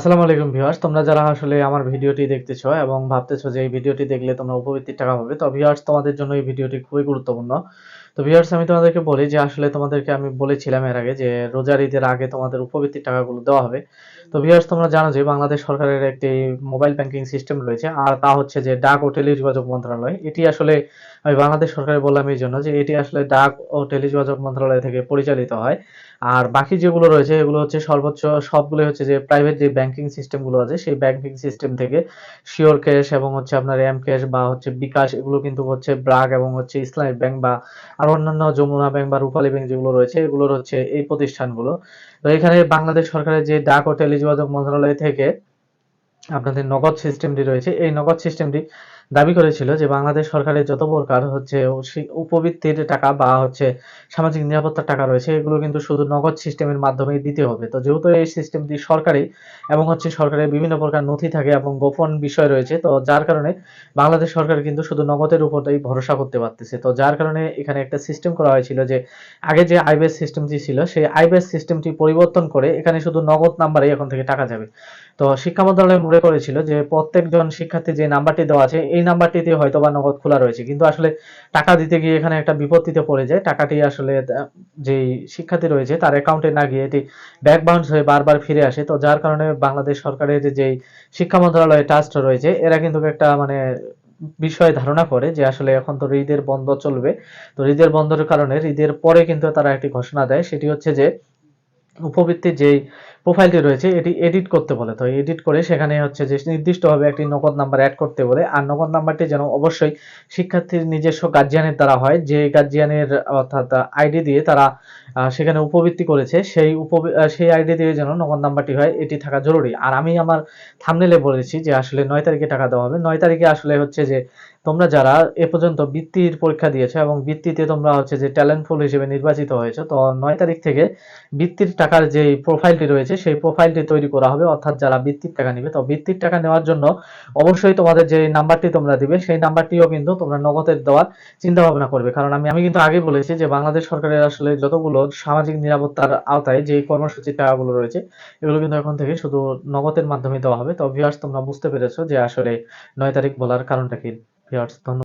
আসসালামু আলাইকুম ভিউয়ার্স, তোমরা যারা আসলে আমার ভিডিওটি দেখতেছো এবং ভাবতেছো যে এই ভিডিওটি দেখলে তোমরা উপবৃত্তির টাকা পাবে, তো ভিউয়ার্স, তোমাদের জন্য এই ভিডিওটি খুবই গুরুত্বপূর্ণ। তো ভিউয়ার্স, আমি তোমাদেরকে বলি যে আসলে তোমাদেরকে আমি বলেছিলাম এর আগে যে রোজার ঈদের আগে তোমাদের উপবৃত্তির টাকাগুলো দেওয়া হবে। তো ভিউয়ার্স, তোমরা জানো যে বাংলাদেশ সরকারের একটি মোবাইল ব্যাংকিং সিস্টেম রয়েছে, আর তা হচ্ছে যে ডাক ও টেলিযোগাযোগ মন্ত্রণালয়। এটি আসলে আমি বাংলাদেশ সরকারের বললাম এই জন্য যে এটি আসলে ডাক ও টেলিযোগাযোগ মন্ত্রণালয় থেকে পরিচালিত হয়। আর বাকি যেগুলো রয়েছে, এগুলো হচ্ছে সর্বোচ্চ সবগুলো হচ্ছে যে প্রাইভেট যে ব্যাংকিং সিস্টেমগুলো আছে, সেই ব্যাংকিং সিস্টেম থেকে শিওর ক্যাশ এবং হচ্ছে আপনার এম ক্যাশ বা হচ্ছে বিকাশ এগুলো কিন্তু হচ্ছে ব্রাক এবং হচ্ছে ইসলামিক ব্যাংক বা আর অন্যান্য যমুনা ব্যাংক বা রূপালী ব্যাংক যেগুলো রয়েছে, এগুলোর হচ্ছে এই প্রতিষ্ঠানগুলো। তো এখানে বাংলাদেশ সরকারের যে ডাক ও টেলিযোগাযোগ মন্ত্রণালয় থেকে আপনাদের নগদ সিস্টেমটি রয়েছে, এই নগদ সিস্টেমটি দাবি করেছিল যে বাংলাদেশ সরকারের যত প্রকার হচ্ছে উপবৃত্তির টাকা বা হচ্ছে সামাজিক নিরাপত্তার টাকা রয়েছে, এগুলো কিন্তু শুধু নগদ সিস্টেমের মাধ্যমেই দিতে হবে। তো যেহেতু এই সিস্টেমটি সরকারি এবং হচ্ছে সরকারের বিভিন্ন প্রকার নথি থাকে এবং গোপন বিষয় রয়েছে, তো যার কারণে বাংলাদেশ সরকার কিন্তু শুধু নগদের উপরই ভরসা করতে পারতেছে। তো যার কারণে এখানে একটা সিস্টেম করা হয়েছিল যে আগে যে আইবিএস সিস্টেমটি ছিল, সেই আইবিএস সিস্টেমটি পরিবর্তন করে এখানে শুধু নগদ নাম্বারে এখন থেকে টাকা যাবে। তো শিক্ষা মন্ত্রণালয় মনে করেছিল যে প্রত্যেকজন শিক্ষার্থী যে নাম্বারটি দেওয়া আছে, এই নাম্বারটিতে হয়তো বা নগদ খোলা রয়েছে। কিন্তু আসলে টাকা দিতে গিয়ে এখানে একটা বিপত্তিতে পড়ে যায়। টাকাটি আসলে যে শিক্ষার্থী রয়েছে তার অ্যাকাউন্টে না গিয়ে এটি ব্যাক বাউন্স হয়ে বারবার ফিরে আসে। তো যার কারণে বাংলাদেশ সরকারের যেই শিক্ষা মন্ত্রণালয়ের ট্রাস্ট রয়েছে, এরা কিন্তু একটা মানে বিষয় ধারণা করে যে আসলে এখন তো ঈদের বন্ধ চলবে। তো ঈদের বন্ধের কারণে, ঈদের পরে কিন্তু তারা একটি ঘোষণা দেয়। সেটি হচ্ছে যে উপবৃত্তির যেই প্রোফাইলটি রয়েছে, এটি এডিট করতে বলে। তো এডিট করে সেখানে হচ্ছে যে নির্দিষ্টভাবে একটি নগদ নাম্বার অ্যাড করতে বলে। আর নগদ নাম্বারটি যেন অবশ্যই শিক্ষার্থীর নিজস্ব গার্জিয়ানের দ্বারা হয়, যে গার্জিয়ানের অর্থাৎ আইডি দিয়ে তারা সেখানে উপবৃত্তি করেছে, সেই উপ সেই আইডি দিয়ে যেন নগদ নাম্বারটি হয়, এটি থাকা জরুরি। আর আমি আমার থামনেলে বলেছি যে আসলে নয় তারিখে টাকা দেওয়া হবে। নয় তারিখে আসলে হচ্ছে যে তোমরা যারা এ পর্যন্ত বৃত্তির পরীক্ষা দিয়েছ এবং বৃত্তিতে তোমরা হচ্ছে যে ট্যালেন্টফুল হিসেবে নির্বাচিত হয়েছে, তো নয় তারিখ থেকে বৃত্তির টাকার যে প্রোফাইলটি রয়েছে, সেই প্রোফাইলটি তৈরি করা হবে, অর্থাৎ যারা বৃত্তির টাকা নিবে। তো বৃত্তির টাকা নেওয়ার জন্য অবশ্যই তোমাদের যে নাম্বারটি তোমরা দিবে, সেই নাম্বারটিও কিন্তু তোমরা নগদের দেওয়ার চিন্তা ভাবনা করবে। কারণ আমি আমি কিন্তু আগে বলেছি যে বাংলাদেশ সরকারের আসলে যতগুলো সামাজিক নিরাপত্তার আওতায় যে কর্মসূচির টাকাগুলো রয়েছে, এগুলো কিন্তু এখন থেকে শুধু নগদের মাধ্যমে দেওয়া হবে। তো ভিউয়ার্স তোমরা বুঝতে পেরেছ যে আসলে নয় তারিখ বলার কারণটা কি? ভিউয়ার্স ধন্যবাদ।